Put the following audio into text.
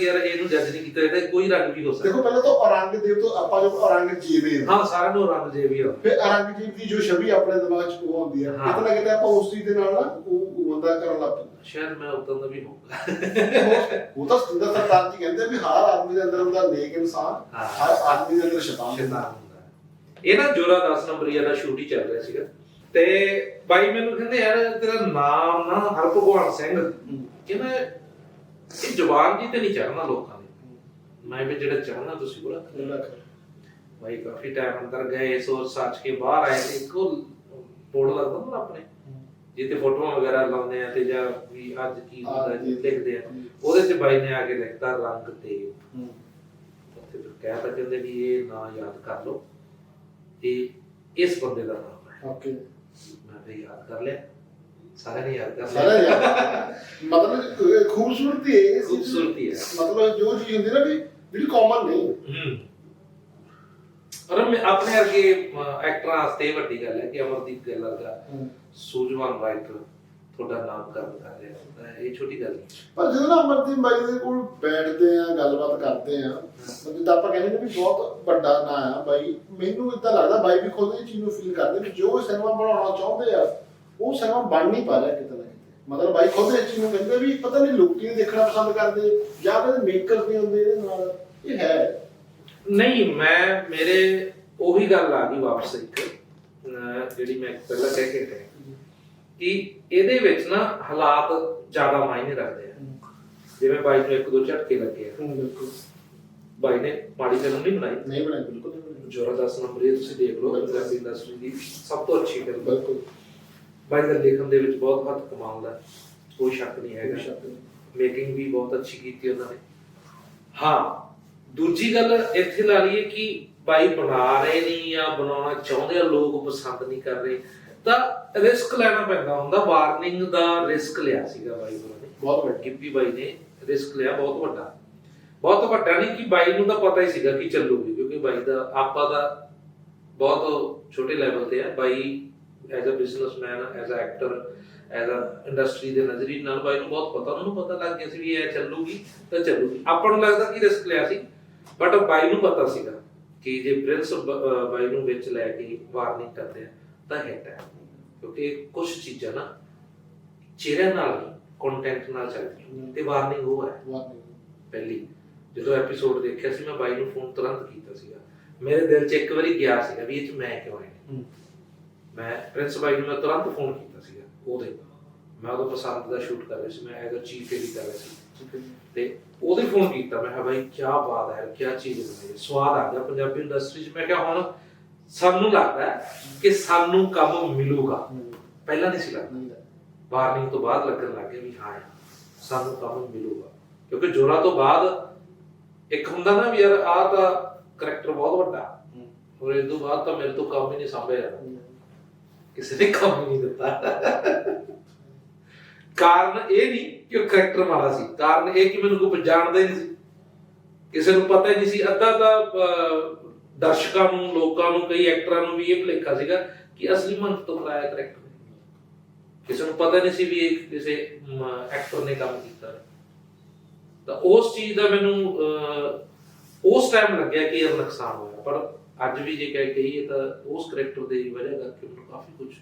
ਕਿ ਯਾਰ ਇਹਨੂੰ ਜੱਜ ਨਹੀਂ ਕੀਤਾ ਜਾਂਦਾ ਕੋਈ ਰੰਗ ਵੀ ਹੋ ਸਕਦਾ। ਦੇਖੋ ਪਹਿਲਾਂ ਤਾਂ ਔਰੰਗਜ਼ੇਬ ਤੋਂ ਆਪਾਂ ਜੋ ਔਰੰਗਜ਼ੇਬ ਹੈ ਹਾਂ। ਸਾਰਿਆਂ ਨੂੰ ਰੰਗ ਜੇ ਵੀ ਆ। ਫਿਰ ਔਰੰਗਜ਼ੇਬ ਦੀ ਜੋ ਛਵੀ ਆਪਣੇ ਦਿਮਾਗ 'ਚ ਉਹ ਆਉਂਦੀ ਹੈ ਹਾਂ। ਕਿਤੇ ਨਾ ਕਿਤੇ ਆਪਾਂ ਉਸ ਚੀਜ਼ ਦੇ ਨਾਲ ਨਾ ਉਹ ਬੰਦਾ ਕਰਨ ਲੱਗ ਪੈਂਦਾ ਸ਼ਾਇਦ ਮੈਂ ਉਦੋਂ ਦਾ ਵੀ ਹੋਊਗਾ ਉਹ ਤਾਂ ਸਤਿੰਦਰ ਸਰਤਾਜ ਜੀ ਕਹਿੰਦੇ ਵੀ ਹਰ ਆਦਮੀ ਦੇ ਅੰਦਰ ਹੁੰਦਾ ਨੇਕ ਇਨਸਾਨ ਹਾਂ। ਹਰ ਆਦਮੀ ਦੇ ਅੰਦਰ ਸ਼ੈਤਾਨ ਹੁੰਦਾ। ਹੈ। ਇਹ ਨਾ ਜੋਰਾ 10 ਨੰਬਰੀਆ ਦਾ ਸ਼ੂਟ ਹੀ ਚੱਲ ਰਿਹਾ ਸੀਗਾ। ਤੇ ਬਾਈ ਮੈਨੂੰ ਕਹਿੰਦੇ ਯਾਰ ਤੇਰਾ ਨਾਮ ਨਾ ਹਰਭਗਵਾਨ ਸਿੰਘ। ਕਹਿੰਦਾ ਇਹ ਜਵਾਨ ਜੀ ਤੇ ਨਹੀਂ ਚੜਨਾ ਲੋਕਾਂ ਦੇ। ਮੈਂ ਵੀ ਜਿਹੜਾ ਚੜਨਾ ਤੁਸੀਂ ਖੈਰ। ਭਾਈ ਕਾਫੀ ਟਾਈਮ ਅੰਦਰ ਗਏ ਸੋਚ ਸਾਚ ਕੇ ਬਾਹਰ ਆਏ ਤੇ ਇੱਕੋ ਬੋਰਡ ਲੱਗਦਾ ਨਾ ਆਪਣੇ। ਜਿੱਤੇ ਫੋਟੋਆਂ ਵਗੈਰਾ ਲਾਉਂਦੇ ਆ ਤੇ ਜਾਂ ਵੀ ਅੱਜ ਕੀ ਹੁੰਦਾ ਜੀ। ਲਿਖਦੇ ਆ। ਉਹਦੇ ਚ ਬਾਈ ਨੇ ਆ ਕੇ ਲਿਖਤਾ ਰੰਗ ਤੇ। ਉੱਥੇ ਫਿਰ ਕਹਿ ਤਾਂ ਕਹਿੰਦੇ ਵੀ ਇਹ ਨਾਂ ਯਾਦ ਕਰ ਲਓ। ਇਹ ਇਸ ਬੰਦੇ ਦਾ ਨਾਮ ਹੈ। ਓਕੇ। ਮੈਂ ਫਿਰ ਯਾਦ ਕਰ ਲਿਆ। ਸਾਰਿਆਂ ਨੇ ਯਾਦ ਕਰ ਸਾਰਾ ਲਿਆ ਯਾਰ ਮਤਲਬ ਇਹ ਖੂਬਸੂਰਤੀ ਹੈ ਇਹ ਚੀਜ਼। ਖੂਬਸੂਰਤੀ ਹੈ। ਮਤਲਬ ਜੋ ਚੀਜ਼ ਹੁੰਦੀ ਨਾ ਵੀ ਜਿਹੜੀ ਕਾਮਨ ਨਹੀਂ। ਹੂੰ। ਔਰ ਮੈਂ ਆਪਣੇ ਵਰਗੇ ਐਕਟਰਾਂ ਵਾਸਤੇ ਇਹ ਵੱਡੀ ਗੱਲ ਹੈ ਕਿ ਅਮਰਦੀਪ ਗਿੱਲ ਵਰਗਾ ਸੂਝਵਾਨ ਰਾਈਟਰ ਤੁਹਾਡਾ ਨਾਮ ਕਰਨ ਕਰ ਰਿਹਾ ਹੁੰਦਾ ਹੈ ਇਹ ਛੋਟੀ ਗੱਲ ਨਹੀਂ। ਪਰ ਜਦੋਂ ਨਾ ਅਮਰਦੀਪ ਬਾਈ ਦੇ ਕੋਲ ਬੈਠਦੇ ਆ ਗੱਲਬਾਤ ਕਰਦੇ ਆ ਜਿੱਦਾਂ ਆਪਾਂ ਕਹਿੰਦੇ ਨੇ ਵੀ ਬਹੁਤ ਵੱਡਾ ਨਾਂ ਆ ਬਾਈ ਮੈਨੂੰ ਇਦਾਂ ਲੱਗਦਾ ਬਾਈ ਵੀ ਖੁਦ ਇਹ ਚੀਜ਼ ਨੂੰ ਫੀਲ ਕਰਦੇ ਵੀ ਜੋ ਸਿਨੇਮਾ ਬਣਾਉਣਾ ਚਾਹੁੰਦੇ ਆ ਉਹ ਸਿਨੇਮਾ ਬਣ ਨਹੀਂ ਪਾ ਰਿਹਾ ਕਿਤੇ ਨਾ ਕਿਤੇ। ਮਤਲਬ ਬਾਈ ਖੁਦ ਇਸ ਚੀਜ਼ ਨੂੰ ਕਹਿੰਦੇ ਵੀ ਪਤਾ ਨਹੀਂ ਲੋਕੀ ਇਹ ਦੇਖਣਾ ਪਸੰਦ ਕਰਦੇ ਜਾਂ ਫਿਰ ਮੇਕਰਸ ਨਹੀਂ ਹੁੰਦੇ ਇਹਦੇ ਨਾਲ। ਇਹ ਹੈ। ਨਹੀਂ ਮੈਂ ਮੇਰੇ ਉਹੀ ਗੱਲ ਆ ਗਈ ਵਾਪਸ ਇੱਕ ਜਿਹੜੀ ਮੈਂ ਪਹਿਲਾਂ ਕਹਿ ਕੇ ਗਏ ਕਿ ਇਹਦੇ ਵਿੱਚ ਨਾ ਹਾਲਾਤ ਜ਼ਿਆਦਾ ਮਾਇਨੇ ਰੱਖਦੇ ਆ। ਜਿਵੇਂ ਬਾਈ ਨੂੰ ਇੱਕ ਦੋ ਝਟਕੇ ਲੱਗੇ ਆ। ਬਿਲਕੁਲ। ਬਾਈ ਨੇ ਮਾੜੀ ਫਿਲਮ ਨਹੀਂ ਬਣਾਈ? ਨਹੀਂ ਬਣਾਇਆ ਬਿਲਕੁਲ ਨਹੀਂ ਬਣਾਇਆ ਜੋਰਾ 10 ਨੰਬਰ ਇਹ ਤੁਸੀਂ ਦੇਖ ਲਓ ਪੰਜਾਬੀ ਇੰਡਸਟਰੀ ਦੀ ਸਭ ਤੋਂ ਅੱਛੀ ਫਿਲਮ ਬਿਲਕੁਲ। ਬਾਈ ਦਾ ਲਿਖਣ ਦੇ ਵਿੱਚ ਬਹੁਤ ਹੱਥ ਕਮਾਉਂਦਾ ਕੋਈ ਸ਼ੱਕ ਨਹੀਂ ਹੈਗਾ। ਮੇਕਿੰਗ ਵੀ ਬਹੁਤ ਅੱਛੀ ਕੀਤੀ ਉਹਨਾਂ ਨੇ। ਹਾਂ ਦੂਜੀ ਗੱਲ ਇੱਥੇ ਲਾ ਲਈਏ ਕਿ ਬਾਈ ਬਣਾ ਰਹੇ ਨਹੀਂ ਜਾਂ ਬਣਾਉਣਾ ਚਾਹੁੰਦੇ ਆ ਲੋਕ ਪਸੰਦ ਨਹੀਂ ਕਰ ਰਹੇ ਤਾਂ ਰਿਸਕ ਲੈਣਾ ਪੈਂਦਾ ਹੁੰਦਾ। ਵਾਰਨਿੰਗ ਦਾ ਰਿਸਕ ਲਿਆ ਸੀਗਾ ਬਾਈ ਹੋਰਾਂ ਨੇ। ਬਹੁਤ ਵੱਡੀ। ਗਿੱਪੀ ਬਾਈ ਨੇ ਰਿਸਕ ਲਿਆ ਬਹੁਤ ਵੱਡਾ। ਬਹੁਤ ਵੱਡਾ ਨਹੀਂ ਕਿ ਬਾਈ ਨੂੰ ਤਾਂ ਪਤਾ ਹੀ ਸੀਗਾ ਕਿ ਚੱਲੂਗੀ ਕਿਉਂਕਿ ਬਾਈ ਦਾ ਆਪਾ ਦਾ ਬਹੁਤ ਛੋਟੇ ਲੈਵਲ ਤੇ ਹੈ ਬਾਈ as a businessman as a actor as a industry ਦੇ ਨਜ਼ਰੀਏ ਨਾਲ ਬਾਈ ਨੂੰ ਬਹੁਤ ਪਤਾ ਉਹਨਾਂ ਨੂੰ ਪਤਾ ਲੱਗ ਗਿਆ ਸੀ ਵੀ ਇਹ ਚੱਲੂਗੀ ਤਾਂ ਚੱਲੂਗੀ। ਆਪਾਂ ਨੂੰ ਲੱਗਦਾ ਕਿ ਰਿਸਕ ਲਿਆ ਸੀ ਬਟ ਬਾਈ ਨੂੰ ਪਤਾ ਸੀਗਾ ਕਿ ਜੇ ਪ੍ਰਿੰਸ ਬਾਈ ਨੂੰ ਵਿੱਚ ਲੈ ਕੇ ਵਾਰਨਿੰਗ ਕਰਦੇ ਆ ਤਾਂ ਹਿੱਟ ਹੈ। ਕਿਉਂਕਿ ਕੁਝ ਚੀਜ਼ਾਂ ਨਾ ਚਿਹਰਿਆਂ ਨਾਲ ਕੰਟੈਂਟ ਨਾਲ ਚੱਲਦੀਆਂ। ਤੇ ਵਾਰਨਿੰਗ ਉਹ ਹੈ। ਪਹਿਲੀ ਜਦੋਂ ਐਪੀਸੋਡ ਦੇਖਿਆ ਸੀ ਮੈਂ ਬਾਈ ਨੂੰ ਫੋਨ ਤੁਰੰਤ ਕੀਤਾ ਸੀਗਾ। ਮੇਰੇ ਦਿਲ 'ਚ ਇੱਕ ਵਾਰੀ ਗਿਆ ਸੀਗਾ ਵੀ ਇਹ 'ਚ ਮੈਂ ਕਿਉਂ ਆਇਆ। ਮੈਂ ਪ੍ਰਿੰਸ ਬਾਈ ਨੂੰ ਮੈਂ ਤੁਰੰਤ ਫੋਨ ਕੀਤਾ ਸੀਗਾ ਉਹਦੇ ਮੈਂ ਉਹਦਾ ਪਸੰਦ ਦਾ ਸ਼ੂਟ ਕਰ ਰਿਹਾ ਸੀ ਮੈਂ ਐਜ਼ ਅ ਚੀਫ ਐਡੀ ਕਰ ਰਿਹਾ ਸੀ। ਤੇ ਉਹਦੇ ਫੋਨ ਕੀਤਾ ਮੈਂ ਕਿਹਾ ਬਾਈ ਕੀ ਬਾਤ ਹੈ ਕੀ ਚੀਜ਼ ਬਣਾਈ। ਸਵਾਦ ਆ ਗਿਆ ਪੰਜਾਬੀ ਇੰਡਸਟਰੀ 'ਚ ਮੈਂ ਕਿਹਾ ਹੁਣ ਸਾਨੂੰ ਲੱਗਦਾ ਕਿ ਸਾਨੂੰ ਕੰਮ ਮਿਲੂਗਾ। ਪਹਿਲਾਂ ਨਹੀਂ ਸੀ ਲੱਗਦਾ। ਵਾਰਨਿੰਗ ਤੋਂ ਬਾਅਦ ਲੱਗਣ ਲੱਗ ਗਿਆ ਵੀ ਹਾਂ ਸਾਨੂੰ ਕੰਮ ਮਿਲੂਗਾ ਕਿਉਂਕਿ ਜੋਰਾ ਤੋਂ ਬਾਅਦ ਇੱਕ ਹੁੰਦਾ ਨਾ ਵੀ ਯਾਰ ਆਹ ਤਾਂ ਕਰੈਕਟਰ ਬਹੁਤ ਵੱਡਾ ਹੂੰ। ਔਰ ਇਹ ਤੋਂ ਬਾਅਦ ਤਾਂ ਮੇਰੇ ਤੋਂ ਕੰਮ ਹੀ ਨਹੀਂ ਸੰਭਿਆ। ਕਿਸੇ ਨੇ ਕੰਮ ਨਹੀਂ ਦਿੱਤਾ। ਕਾਰਨ ਇਹ ਨਹੀਂ ਕਿ ਉਹ ਕਰੈਕਟਰ ਮਾੜਾ ਸੀ। ਕਾਰਨ ਇਹ ਕਿ ਮੈਨੂੰ ਕੋਈ ਜਾਣਦਾ ਹੀ ਨਹੀਂ ਸੀ। ਕਿਸੇ ਨੂੰ ਪਤਾ ਹੀ ਨਹੀਂ ਸੀ। ਅੱਧਾ ਤਾਂ ਦਰਸ਼ਕਾਂ ਨੂੰ ਲੋਕਾਂ ਨੂੰ ਕਈ ਐਕਟਰਾਂ ਨੂੰ ਵੀ ਇਹ ਭੁਲੇਖਾ ਸੀਗਾ ਕਿ ਅਸਲੀ ਮੰਤ ਤੋਂ ਕਰਾਇਆ ਕਰੈਕਟਰ ਕਿਸੇ ਨੂੰ ਪਤਾ ਨਹੀਂ ਸੀ ਵੀ ਇਹ ਕਿਸੇ ਐਕਟਰ ਨੇ ਕੰਮ ਕੀਤਾ। ਤਾਂ ਉਸ ਚੀਜ਼ ਦਾ ਮੈਨੂੰ ਅਹ, ਉਸ ਟਾਈਮ ਲੱਗਿਆ ਕਿ ਇਹ ਨੁਕਸਾਨ ਹੋਇਆ। ਪਰ ਅੱਜ ਵੀ ਜੇ ਕਹਿ ਕਹੀਏ ਤਾਂ ਉਸ ਕਰੈਕਟਰ ਦੀ ਵਜ੍ਹਾ ਕਰਕੇ ਮੈਨੂੰ ਕਾਫੀ ਕੁਝ